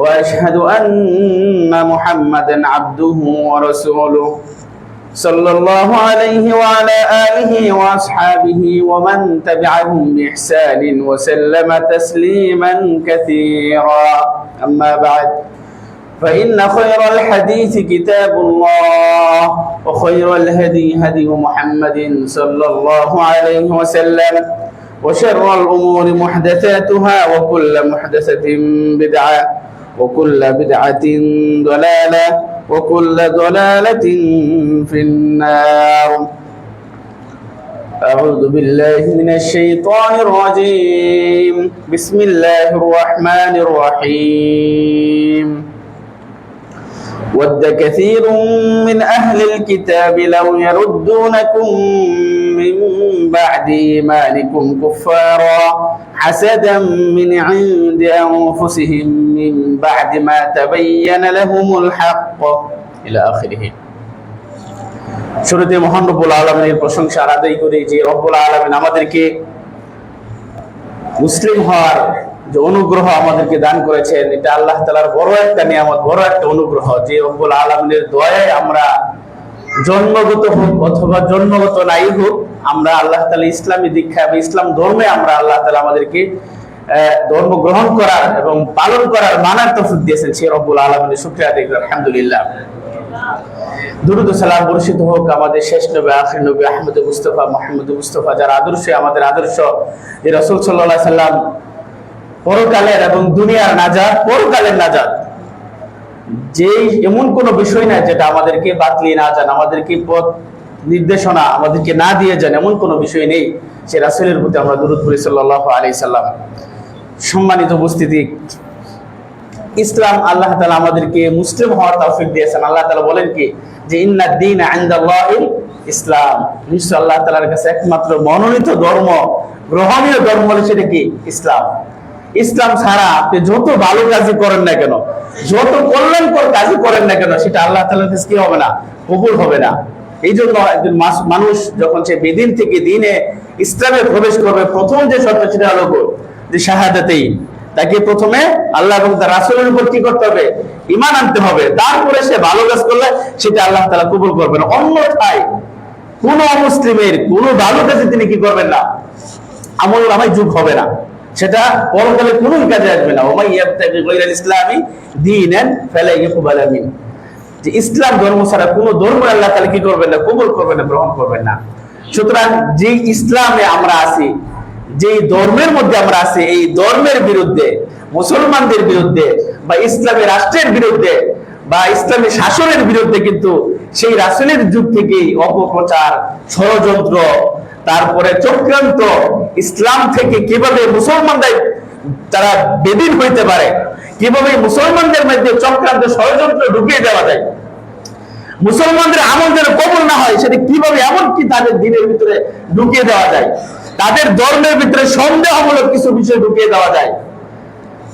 وأشهد أن محمدا عبده ورسوله صلى الله عليه وعلى آله وأصحابه ومن تبعهم بإحسان وسلم تسليما كثيرا. أما بعد فإن خير الحديث كتاب الله وخير الهدي هدي محمد صلى الله عليه وسلم وشر الأمور محدثاتها وكل محدثة بدعة. وكل بدعة ضلالة وكل ضلالة في النار. أعوذ بالله من الشيطان الرجيم. بسم الله الرحمن الرحيم. ود كثير من أهل الكتاب لو يردونكم بعد إيمانكم كفارا حسدا من عند أنفسهم من بعد ما تبين لهم الحق إلى آخره শুরুতে মহান রব্বুল আলমের প্রশংসা আদায় করি যে রব্বুল আলমিন আমাদেরকে মুসলিম হওয়ার যে অনুগ্রহ আমাদেরকে দান করেছেন এটা আল্লাহ তালার বড় একটা নিয়ামত বড় একটা অনুগ্রহ যে রব্বুল আলমিনের দয়ায় আমরা জন্মগত হোক অথবা জন্মগত নাই হোক, আমরা আল্লাহ তালা ইসলামী দীক্ষা এবং ইসলাম ধর্মে আমরা আল্লাহ তালা আমাদেরকে ধর্ম গ্রহণ করার এবং পালন করার মানার তফিক দিয়েছেন। সে রব্বুল আলমিনের শুক্রিয়া দেখবেন আলহামদুলিল্লাহ। দুরুদ সালাম বর্ষিত হোক আমাদের শেষ নবী, আখির নবী আহমদ মুস্তফা, মোহাম্মদ মুস্তফা, যার আদর্শ, আমাদের আদর্শ রসুল সাল্লাহ সাল্লাম পরকালের এবং দুনিয়ার নাজাদ পরকালের নাজাদ যে এমন কোন বিষয় নাই যেটা আমাদেরকে বাতলি না যান আমাদেরকে পথ নির্দেশনা আমাদেরকে না দিয়ে যান, এমন কোনো বিষয় নেই সে রাসুলের প্রতি আমরা দুরুদ পড়ি সাল্লাহ আলি সাল্লাম। সম্মানিত উপস্থিতি, ইসলাম আল্লাহ তালা আমাদেরকে মুসলিম হওয়ার তৌফিক দিয়েছেন। আল্লাহ তালা বলেন কি? যে ইন্না দিন ইসলাম। নিশ্চয় আল্লাহ তালার কাছে একমাত্র মনোনীত ধর্ম, গ্রহণীয় ধর্ম হলে সেটা কি? ইসলাম। ইসলাম ছাড়া আপনি যত ভালো কাজই করেন না কেন, যত কল্যাণকর কাজই করেন না কেন, সেটা আল্লাহ কাছে কি হবে না? কবুল হবে না। এই জন্য একজন মানুষ যখন সে বেদিন থেকে দিনে ইসলামে প্রবেশ করবে, প্রথম যে শর্ত সেটা হলো যে শাহাদাতেই। তাকে প্রথমে আল্লাহ এবং তার রাসুলের উপর কি করতে হবে? ইমান আনতে হবে। তারপরে সে ভালো কাজ করলে সেটা আল্লাহ তালা কবুল করবেন অন্যথায় কোন মুসলিমের কোন ভালো কাজে তিনি কি করবেন না? আমল নামায় যুগ হবে না। সেটা পরকালে কোন কাজে আসবে না। ওমাই ইসলামী দিন ফেলে মিন। যে ইসলাম ধর্ম ছাড়া কোন ধর্ম আল্লাহ তাহলে কি করবেন না, কবুল করবেন না, গ্রহণ করবেন না। সুতরাং যে ইসলামে আমরা আছি যে ধর্মের মধ্যে আমরা আছি, এই ধর্মের বিরুদ্ধে, মুসলমানদের বিরুদ্ধে বা ইসলামী রাষ্ট্রের বিরুদ্ধে বা ইসলামী শাসনের বিরুদ্ধে কিন্তু সেই রাসুলের যুগ থেকেই অপপ্রচার, ষড়যন্ত্র তারপরে চক্রান্ত ইসলাম থেকে কীভাবে মুসলমানদের তারা বেদিন হইতে পারে, কীভাবে মুসলমানদের মধ্যে চক্রান্ত ষড়যন্ত্র ঢুকিয়ে দেওয়া যায়, মুসলমানদের আমল যেন কবল না হয়, সেটা কীভাবে এমন কি তাদের দিনের ভিতরে ঢুকিয়ে দেওয়া যায়, তাদের ধর্মের ভিতরে সন্দেহমূলক কিছু বিষয় ঢুকিয়ে দেওয়া যায়।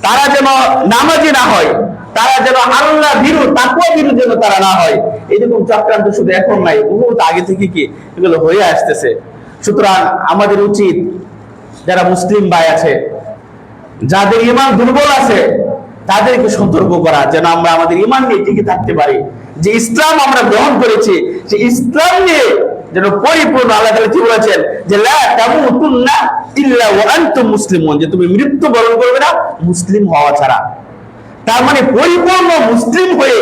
তারা যেন নামাজি না হয়, তারা যেন আল্লাহ ভীরু তাকুয়া ভীরু যেন তারা না হয়, এরকম চক্রান্ত শুধু এখন নাই, বহুত আগে থেকে কি এগুলো হয়ে আসতেছে। সুতরাং আমাদের উচিত, যারা মুসলিম ভাই আছে, যাদের ইমান দুর্বল আছে, তাদেরকে সতর্ক করা, যেন আমরা আমাদের ইমান নিয়ে টিকে থাকতে পারি। যে ইসলাম আমরা গ্রহণ করেছি যে ইসলাম নিয়ে যেন পরিপূর্ণ আল্লাহ তাআলা কি বলেছেন যে তামুতুন্না ইল্লা ওয়া আনতুম মুসলিমুন, যে তুমি মৃত্যু বরণ করবে না, মুসলিম হওয়া ছাড়া। তার মানে পরিপূর্ণ মুসলিম হয়ে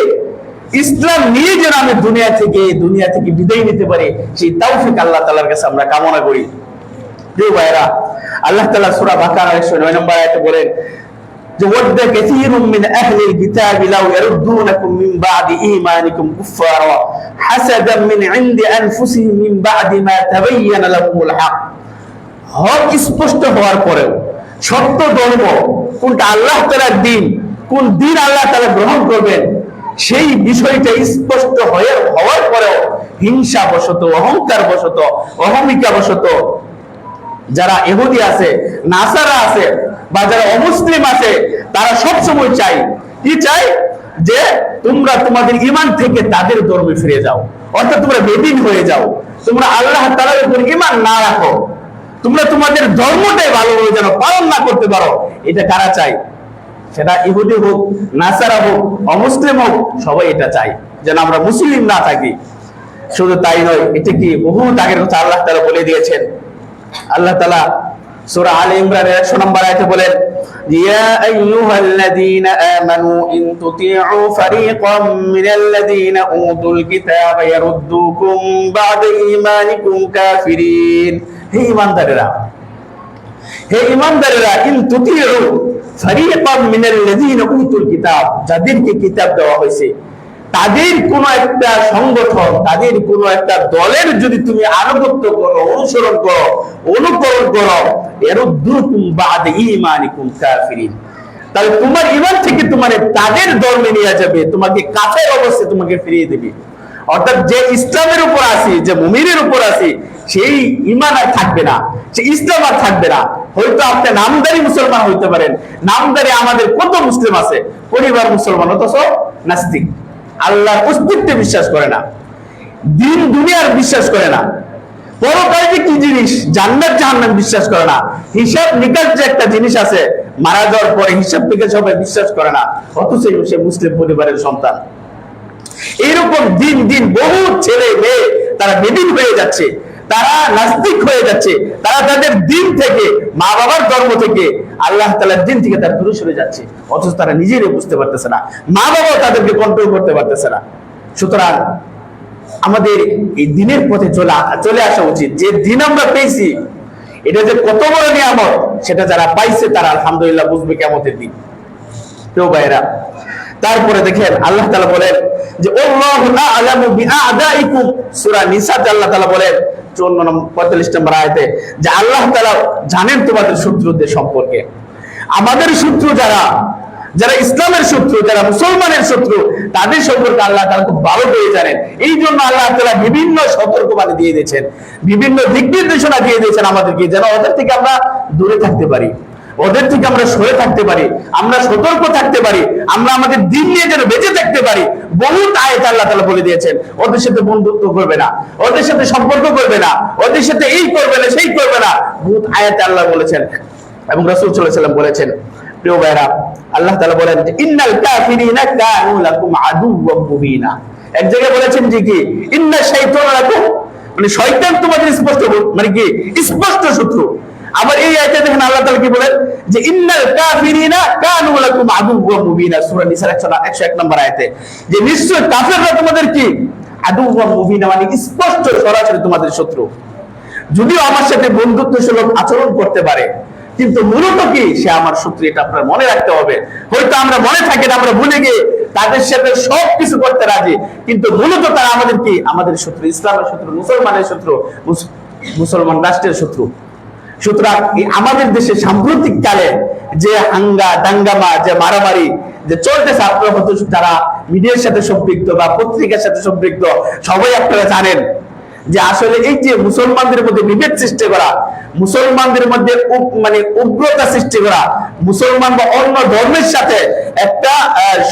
ইসলাম নিয়ে যেন আমি দুনিয়া থেকে দুনিয়া থেকে বিদায় নিতে পারি, সেই তৌফিক আল্লাহ তালার কাছে আমরা কামনা করি। প্রিয় ভাইরা আল্লাহ তাআলা সূরা বাকারা 109 নম্বর আয়াতে বলেন কোনটা আল্লাহ তাআলার দিন, কোন দিন আল্লাহ তাআলা গ্রহণ করবেন সেই বিষয়টা স্পষ্ট হয়ে হওয়ার পরেও হিংসা বশত অহংকার বশত অহমিকা বশত যারা এহুদি আছে, নাসারা আছে বা যারা অমুসলিম আছে, তারা সব সময় চাই কি চাই যে তোমরা তোমাদের ইমান থেকে তাদের ধর্মে ফিরে যাও। অর্থাৎ তোমরা বেদিন হয়ে যাও। তোমরা আল্লাহ তাআলার উপর ইমান না রাখো। তোমরা তোমাদের ধর্মটাই ভালোভাবে যেন পালন না করতে পারো। এটা কারা চাই সেটা ইহুদি হোক, নাসারা হোক, অমুসলিম হোক, সবাই এটা চাই যেন আমরা মুসলিম না থাকি। শুধু তাই নয়, এটা কি বহুত আগের কথা আল্লাহ তাআলা বলে দিয়েছেন? আল্লাহ তাআলা সূরা আলে ইমরানের 100 নম্বর আয়াতে বলেন, ইয়া আইয়ুহাল্লাযীনা আমানু ইন তুতি'উ ফারীকাম মিনাল্লাযীনা উতুল কিতাবা ইয়ারুদ্দুকুম বা'দা ঈমানিকুম কাফিরিন। হে ঈমানদারেরা হে ঈমানদারেরা ইন তুতি'উ ফারীকাম মিনাল্লাযীনা উতুল কিতাব। যাদেরকে কিতাব দেওয়া হয়েছে, তাদের কোন একটা সংগঠন, তাদের কোন একটা দলের যদি তুমি আনুগত্য করো, অনুসরণ করো, অনুকরণ করো এরুদ্দুকুম বাদ ঈমানিকুম কাফিরিন। তাহলে তোমার ইমান থেকে তোমার তাদের ধর্মে নিয়ে যাবে, তোমাকে কাফের অবস্থায় তোমাকে ফিরিয়ে দেবে। অর্থাৎ যে ইসলামের উপর আছি, যে মুমিনের উপর আছি, সেই ইমান আর থাকবে না সে ইসলাম আর থাকবে না। হয়তো আপনি নামদারি মুসলমান হইতে পারেন। নামদারি আমাদের কত মুসলিম আছে? পরিবার মুসলমান, অথচ নাস্তিক। আল্লাহর অস্তিত্বে বিশ্বাস করে না। দিন দুনিয়ার বিশ্বাস করে না। পরকালে কি জিনিস? জান্নাত, জাহান্নাম বিশ্বাস করে না। হিসাব নিকাশ যে একটা জিনিস আছে, মারা যাওয়ার পরে হিসাব নিকাশ হবে, বিশ্বাস করে না। অথচ সে মুসলিম পরিবারের সন্তান। এইরকম দিন দিন বহু ছেলে মেয়ে তারা বেদিন হয়ে যাচ্ছে। তারা নাস্তিক হয়ে যাচ্ছে। তারা তাদের দিন থেকে মা বাবার ধর্ম থেকে আল্লাহ তালার দিন থেকে তারা দূরে সরে যাচ্ছে। অথচ তারা নিজেরাই বুঝতে পারতেছে না। মা বাবাও তাদেরকে কন্ট্রোল করতে পারতেছে না। সুতরাং আমাদের এই দিনের পথে চলে চলে আসা উচিত। যে দিন আমরা পেয়েছি, এটা যে কত বড় নিয়ামত, সেটা যারা পাইছে তারা আলহামদুলিল্লাহ বুঝবে কেমতের দিন। কেউ ভাইরা তারপরে দেখেন আল্লাহ তাআলা বলেন যে আল্লাহু তাআলা বলেন 54 নম্বর 45 নম্বর আয়তে, যে আল্লাহ তাআলা জানেন তোমাদের শত্রুদের সম্পর্কে। আমাদের শত্রু যারা যারা ইসলামের শত্রু, যারা মুসলমানের শত্রু, তাদের সম্পর্কে আল্লাহ তারা খুব ভালো করে জানেন। এই জন্য আল্লাহ তারা বিভিন্ন সতর্কবাণী দিয়ে দিয়েছেন। বিভিন্ন দিক নির্দেশনা দিয়ে দিয়েছেন আমাদেরকে, যেন ওদের থেকে আমরা দূরে থাকতে পারি। ওদের থেকে আমরা সরে থাকতে পারি, আমরা সতর্ক থাকতে পারি, আমরা আমাদের দিন নিয়ে যেন বেঁচে থাকতে পারি। বহুত আয়ত আল্লাহ তালা বলে দিয়েছেন, ওদের সাথে বন্ধুত্ব করবে না, ওদের সাথে সম্পর্ক করবে না, ওদের সাথে এই করবে না, সেই করবে না। বহুত আয়াতে আল্লাহ বলেছেন এবং রাসূল সাল্লাল্লাহু বলেছেন, প্রিয় ভাইরা, আল্লাহ তাআলা বলেন ইন্নাল কাফিরিনা কানু আদুওয়াম মুবিনা। এক জায়গায় বলেছেন যে কি, ইন্না শাইতানা মানে শয়তান তোমাদের স্পষ্ট মানে কি, স্পষ্ট শত্রু। আবার এই আয়াতে দেখেন আল্লাহ তাআলা কি বলেন? যে ইন্নাল কাফিরিনা কানু লাকুম আদুওয়াম মুবিনা। সূরা নিসার 101 নম্বর আয়াতে। যে নিশ্চয় কাফেররা তোমাদের কি? আদুওয়াম মুবিনা মানে স্পষ্ট, সরাসরি তোমাদের শত্রু। যদিও আমার সাথে বন্ধুত্ব সুলভ আচরণ করতে পারে, কিন্তু মূলত কি? সে আমার শত্রু, এটা আপনার মনে রাখতে হবে। হয়তো আমরা মনে থাকি আমরা ভুলে গিয়ে তাদের সাথে সব কিছু করতে রাজি, কিন্তু মূলত তারা আমাদের কি? আমাদের শত্রু, ইসলামের শত্রু, মুসলমানের শত্রু মুসলমান রাষ্ট্রের শত্রু। সুতরাং আমাদের দেশে সাম্প্রতিক কালে যে হাঙ্গা, দাঙ্গামা, যে মারামারি, যে চলতেছে, আপনারা হয়তো যারা মিডিয়ার সাথে সম্পৃক্ত বা পত্রিকার সাথে সম্পৃক্ত, সবাই আপনারা জানেন যে আসলে এই যে মুসলমানদের মধ্যে বিভেদ সৃষ্টি করা, মুসলমানদের মধ্যে মানে উগ্রতা সৃষ্টি করা, মুসলমান বা অন্য ধর্মের সাথে একটা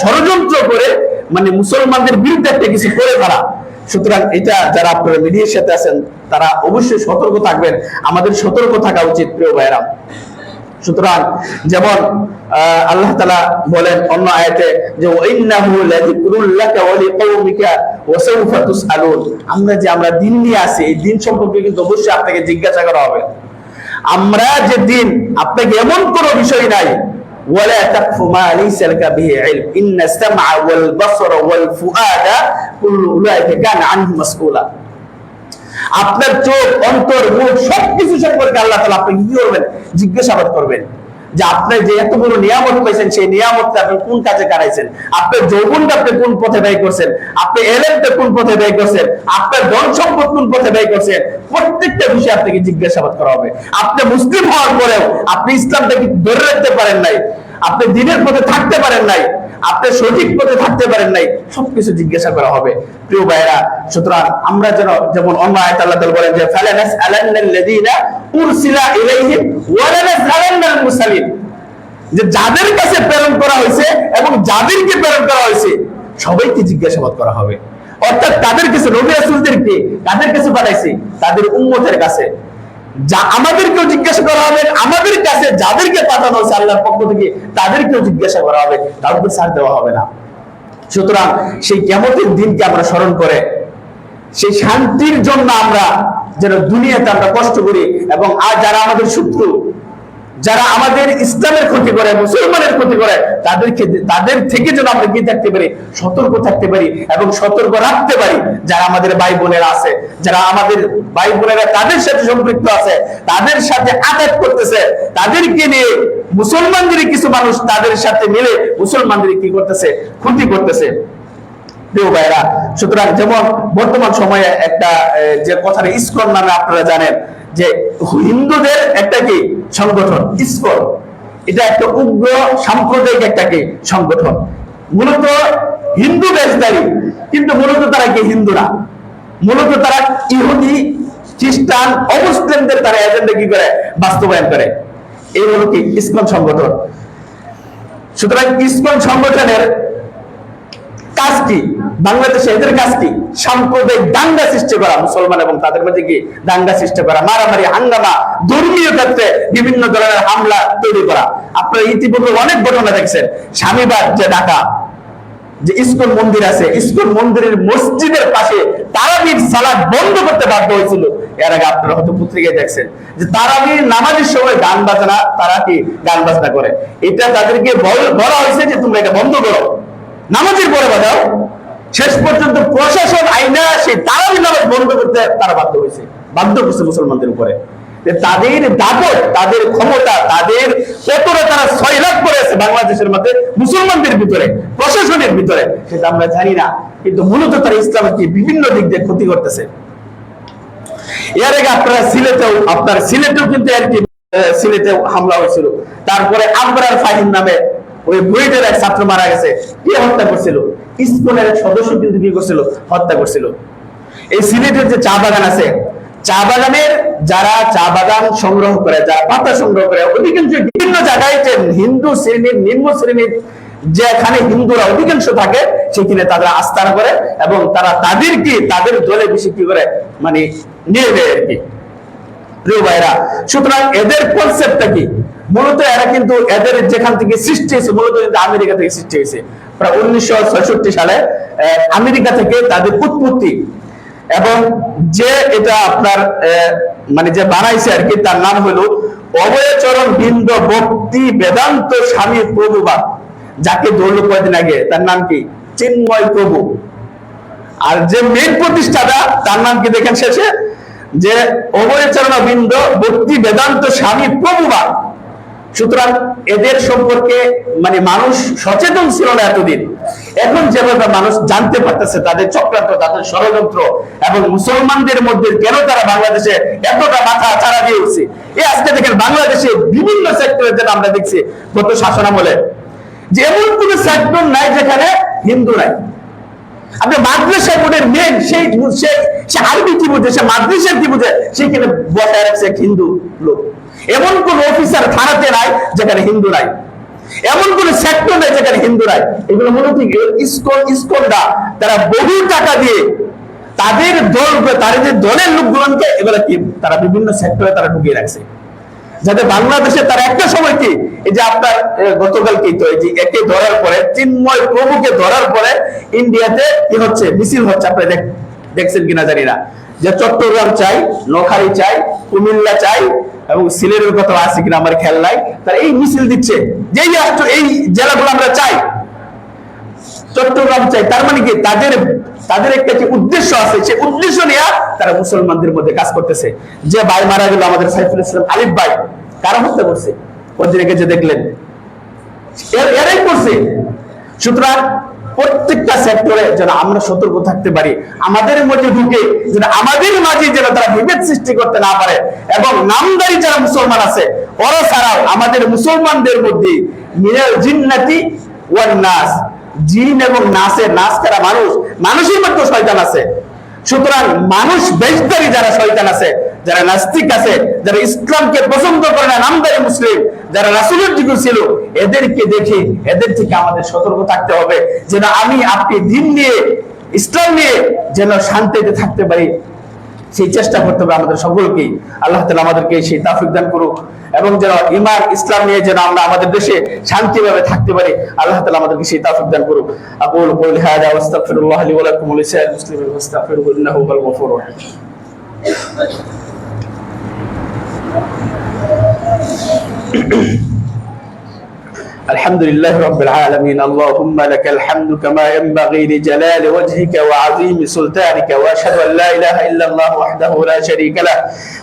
ষড়যন্ত্র করে মানে মুসলমানদের বিরুদ্ধে একটা কিছু করে ফেলা সুতরাং এটা যারা আপনারা মিডিয়ার সাথে আছেন, তারা অবশ্যই সতর্ক থাকবেন। আমাদের সতর্ক থাকা উচিত, প্রিয় ভাইরা সুতরাং যেমন আল্লাহ তাআলা বলেন অন্য আয়াতে যে আমরা যে, আমরা দিন নিয়ে আসি, এই দিন সম্পর্কে কিন্তু অবশ্যই আপনাকে জিজ্ঞাসা করা হবে। আমরা যে দিন, আপনাকে এমন কোনো বিষয় নাই ولا تقف ما ليس لك به علم إن السمع والبصر والفؤاد كل أولئك كان عنه مسؤولا আপনার চোখ অন্তর মুখ সবকিছু সম্পর্কে আল্লাহ তাআলা আপনি কি করবেন জিজ্ঞাসাবাদ করবেন যে আপনি যে এত বড় নিয়ামত পাইছেন, সেই নিয়ামতটা আপনি কোন কাজে কাটাইছেন? আপনার যৌবনটা আপনি কোন পথে ব্যয় করছেন? আপনি এলেনটা কোন পথে ব্যয় করছেন? আপনার ধন সম্পদ কোন পথে ব্যয় করছেন? প্রত্যেকটা বিষয়ে আপনাকে জিজ্ঞাসাবাদ করা হবে। আপনি মুসলিম হওয়ার পরেও আপনি ইসলামটাকে ধরে রাখতে পারেন নাই। আপনি দিনের পথে থাকতে পারেন নাই। আপনি সঠিক পথে থাকতে পারেন নাই, সবকিছু জিজ্ঞাসা করা হবে। প্রিয় ভাইরা সুতরাং আমরা যেন যেমন অন্য আয়াত আল্লাহ তাআলা বলেন যে ফালানাস আলান্নাল্লাযীনা উরসিলা ইলাইহিম ওয়া লানাসআলান্নাল মুরসালিন। যে যাদের কাছে প্রেরণ করা হয়েছে এবং যাদেরকে প্রেরণ করা হয়েছে, সবাইকে জিজ্ঞাসাবাদ করা হবে। অর্থাৎ তাদের কাছে নবী রাসূলদেরকে, তাদের কাছে পাঠাইছে, তাদের উম্মতের কাছে। যা আমাদেরকেও জিজ্ঞাসা করা হবে, আমাদের কাছে যাদেরকে পাঠানো হয়েছে আল্লাহর পক্ষ থেকে, তাদেরকেও জিজ্ঞাসা করা হবে তাদেরকে ছাড় দেওয়া হবে না। সুতরাং সেই কেমতের দিনকে আমরা স্মরণ করে, সেই শান্তির জন্য আমরা যেন দুনিয়াতে আমরা কষ্ট করি এবং আর যারা আমাদের শত্রু যারা আমাদের ইসলামের ক্ষতি করে, মুসলমানের ক্ষতি করে, তাদেরকে তাদের থেকে যেন আমরা কি থাকতে পারি, সতর্ক থাকতে পারি এবং সতর্ক রাখতে পারি যারা আমাদের ভাই বোনেরা আছে, যারা আমাদের ভাই বোনেরা তাদের সাথে সম্পৃক্ত আছে, তাদের সাথে আঘাত করতেছে, তাদেরকে নিয়ে মুসলমানদের কিছু মানুষ তাদের সাথে মিলে মুসলমানদের কি করতেছে, ক্ষতি করতেছে। সুতরাং যেমন বর্তমান সময়ে একটা যে কথাটা ইস্কন নামে আপনারা জানেন যে হিন্দুদের একটা কি? সংগঠন, ইসকন। এটা একটা উগ্র সাম্প্রদায়িক একটা কি? সংগঠন। মূলত হিন্দু দেশদারি, কিন্তু মূলত তারা কি? হিন্দু না। মূলত তারা ইহুদি, খ্রিস্টান, অমুসলিমদের তারা এজেন্ডা কি করে? বাস্তবায়ন করে। এই হলো কি? ইসকন সংগঠন। সুতরাং ইসকন সংগঠনের কাজ কি? বাংলাদেশে এদের কাজ কি? সাম্প্রদায়িক দাঙ্গা সৃষ্টি করা, মুসলমান এবং তাদের মধ্যে কি দাঙ্গা সৃষ্টি করা, মারামারি, হাঙ্গামা, ধর্মীয় ক্ষেত্রে বিভিন্ন ধরনের হামলা তৈরি করা। আপনারা ইতিপূর্বে অনেক ঘটনা দেখছেন। স্বামীবার যে ঢাকা, যে ইস্কন মন্দির আছে, ইস্কন মন্দিরের মসজিদের পাশে তারাবির সালাদ বন্ধ করতে বাধ্য হয়েছিল। এর আগে আপনারা হয়তো পত্রিকায় দেখছেন যে তারাবির নামাজের সময় গান বাজনা, তারা কি গান বাজনা করে? এটা তাদেরকে বলা হয়েছে যে তোমরা এটা বন্ধ করো। নামাজের পরে বাজাও। শেষ পর্যন্ত প্রশাসন আইনা সেই তারাবি নামাজ বন্ধ করতে তারা বাধ্য হয়েছে, বাধ্য করছে মুসলমানদের উপরে। তাদের দাপট, তাদের ক্ষমতা, তাদের কতটা তারা সয়লাভ করেছে বাংলাদেশের মধ্যে, মুসলমানদের ভিতরে, প্রশাসনের ভিতরে, সেটা আমরা জানি না। কিন্তু মূলত তারা ইসলামকে বিভিন্ন দিক দিয়ে ক্ষতি করতেছে। এর আগে আপনারা সিলেটেও, আপনার সিলেটেও কিন্তু আর কি সিলেটে হামলা হয়েছিল। তারপরে আবরার ফাহিম নামে ওই বুয়েটের এক ছাত্র মারা গেছে। কে হত্যা করছিল? ইসকনের এক সদস্য কিন্তু কি করছিল, হত্যা করছিল। এই সিলেটের যে চা বাগান আছে, চা বাগানের যারা চা বাগান সংগ্রহ করে, যারা পাতা সংগ্রহ করে, অধিকাংশ বিভিন্ন জায়গায় যে হিন্দু শ্রেণির, নিম্ন শ্রেণির যেখানে হিন্দুরা অধিকাংশ থাকে, সেখানে তারা আস্থান করে এবং তারা তাদের কি তাদের দলে বেশি কি করে? মানে নিয়ে নেয় আর কি। প্রিয় ভাইরা, সুতরাং এদের কনসেপ্টটা কি? মূলত এরা কিন্তু এদের যেখান থেকে সৃষ্টি হয়েছে, মূলত কিন্তু আমেরিকা থেকে সৃষ্টি হয়েছে। প্রায় উনিশশো সালে আমেরিকা থেকে তাদের উৎপত্তি। এবং যে এটা আপনার মানে যে বানাইছে আর কি, তার নাম হলো অভয়চরণ বৃন্দ ভক্তি বেদান্ত স্বামী প্রভুবাদ, যাকে ধরল কয়েকদিন আগে, তার নাম কি? চিন্ময় প্রভু। আর যে মেন প্রতিষ্ঠাতা, তার নাম কি দেখেন শেষে? যে অভয়চরণ বৃন্দ ভক্তি বেদান্ত স্বামী প্রভুবাদ। সুতরাং এদের সম্পর্কে মানে মানুষ সচেতন ছিল না এতদিন। এখন যেভাবে মানুষ জানতে পারতেছে, তাদের চক্রান্ত, তাদের ষড়যন্ত্র এবং মুসলমানদের মধ্যে কেন তারা বাংলাদেশে এতটা মাথা ছাড়া দিয়ে উঠছে? এই আজকে দেখেন বাংলাদেশে বিভিন্ন সেক্টরে যেটা আমরা দেখছি, গত শাসনামলে, যে এমন কোন সেক্টর নাই যেখানে হিন্দু নাই। আপনি মাদ্রাসা বোর্ডের মেন সেই সে সে আরবি কি বুঝে সে মাদ্রাসার কি বুঝে সেখানে বসায় রাখছে হিন্দু লোক। এমন কোন অফিসার থানাতে নাই যেখানে হিন্দু নাই। এমন কোন সেক্টর নাই যেখানে হিন্দু নাই। এগুলো মূলত কি? ইসকন ইসকনরা তারা বহু টাকা দিয়ে তাদের দল তাদের দলের লোকগুলোকে এগুলো কি? তারা বিভিন্ন সেক্টরে তারা ঢুকিয়ে রাখছে। যাতে বাংলাদেশে তার একটা সময় কি? এই যে আপনার এ, গতকালকে তো এই একে ধরার পরে চিন্ময় প্রভুকে ধরার পরে ইন্ডিয়াতে কি হচ্ছে? মিছিল হচ্ছে। আপনি দেখ- দেখছেন কিনা জানি না। যে চট্টগ্রাম চাই নোখালী চাই, কুমিল্লা চাই, এবং সিলেটের কথা আছে কিনা আমার খেয়াল নাই, তারা এই মিছিল দিচ্ছে। যেই রাষ্ট্র, এই জেলাগুলো আমরা চাই, চট্টগ্রাম চাই, তার মানে কি? তাদের তাদের একটা কি উদ্দেশ্য আছে, সে উদ্দেশ্য নিয়ে তারা মুসলমানদের মধ্যে কাজ করতেছে। যে ভাই মারা গেল আমাদের সাইফুল ইসলাম আলিফ ভাই, কারা হত্যা করছে? ওদিকে যে দেখলেন। এর- এরাই করছে। সুতরাং প্রত্যেকটা সেক্টরে যেন আমরা সতর্ক থাকতে পারি। আমাদের মধ্যে ঢুকে যেন আমাদের মাঝে যেন তারা বিভেদ সৃষ্টি করতে না পারে এবং নামদারি যারা মুসলমান আছে, ওরা ছাড়াও আমাদের মুসলমানদের মধ্যে জিন্নাতি ওয়ান নাস। জিন এবং নাচের নাচ করা মানুষ মানুষের মধ্যে শয়তান আছে। সুতরাং মানুষ বেশদারি যারা শয়তান আছে যারা নাস্তিক আছে, যারা ইসলামকে পছন্দ করে না, নামদারি মুসলিম, যারা রাসুলের দিকে ছিল, এদেরকে দেখে, এদের থেকে আমাদের সতর্ক থাকতে হবে, যেন আমি আপনি দিন নিয়ে, ইসলাম নিয়ে যেন শান্তিতে থাকতে পারি। সেই চেষ্টা করতে হবে আমাদের সকলকেই। আল্লাহ তালা আমাদেরকে সেই তাফিক দান করুক এবং যেন ইমার ইসলাম নিয়ে যেন আমরা আমাদের দেশে শান্তিভাবে থাকতে পারি। আল্লাহ তালা আমাদেরকে সেই তাফিক দান করুক। আকুল কুল হাদা Thank you. الحمد لله رب العالمين. اللهم لك الحمد كما ينبغي لجلال وجهك وعظيم سلطانك وأشهد أن لا إله إلا الله وحده لا شريك له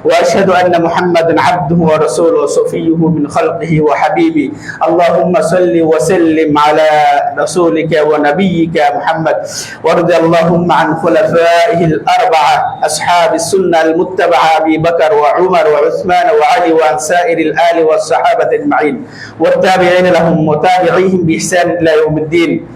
وأشهد أن محمدا عبده ورسوله وصفيه من خلقه وحبيبه. اللهم صل وسلم على رسولك ونبيك محمد. وارض اللهم عن خلفائه الأربعة أصحاب السنة المتبعة أبي بكر وعمر وعثمان وعلي وعن سائر الآل والصحابة أجمعين. والتابعين لهم وتابعيهم بإحسان إلى يوم الدين.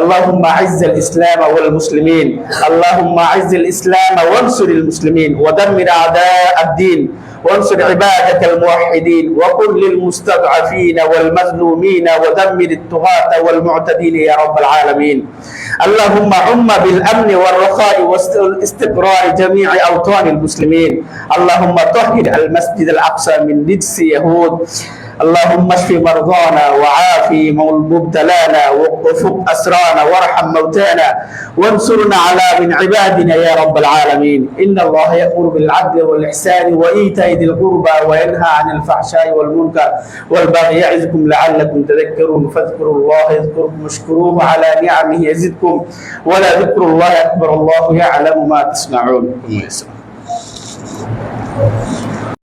اللهم أعز الإسلام والمسلمين. اللهم أعز الإسلام وانصر المسلمين. ودمر أعداء الدين. وانصر عبادك الموحدين. وكن للمستضعفين والمظلومين. ودمر الطغاة والمعتدين يا رب العالمين. اللهم عم بالأمن والرخاء والاستقرار جميع أوطان المسلمين. اللهم طهر المسجد الأقصى من رجس يهود. اللهم اشف مرضانا وعافي مبتلانا وفك أسرانا وارحم موتانا وانصرنا على من عبادنا يا رب العالمين. إن الله يأمر بالعدل والإحسان وإيتاء ذي القربى وينهى عن الفحشاء والمنكر والبغي يعظكم لعلكم تذكرون. فاذكروا الله يذكركم واشكروه على نعمه يزدكم. ولا ذكر الله أكبر. الله يعلم ما تصنعون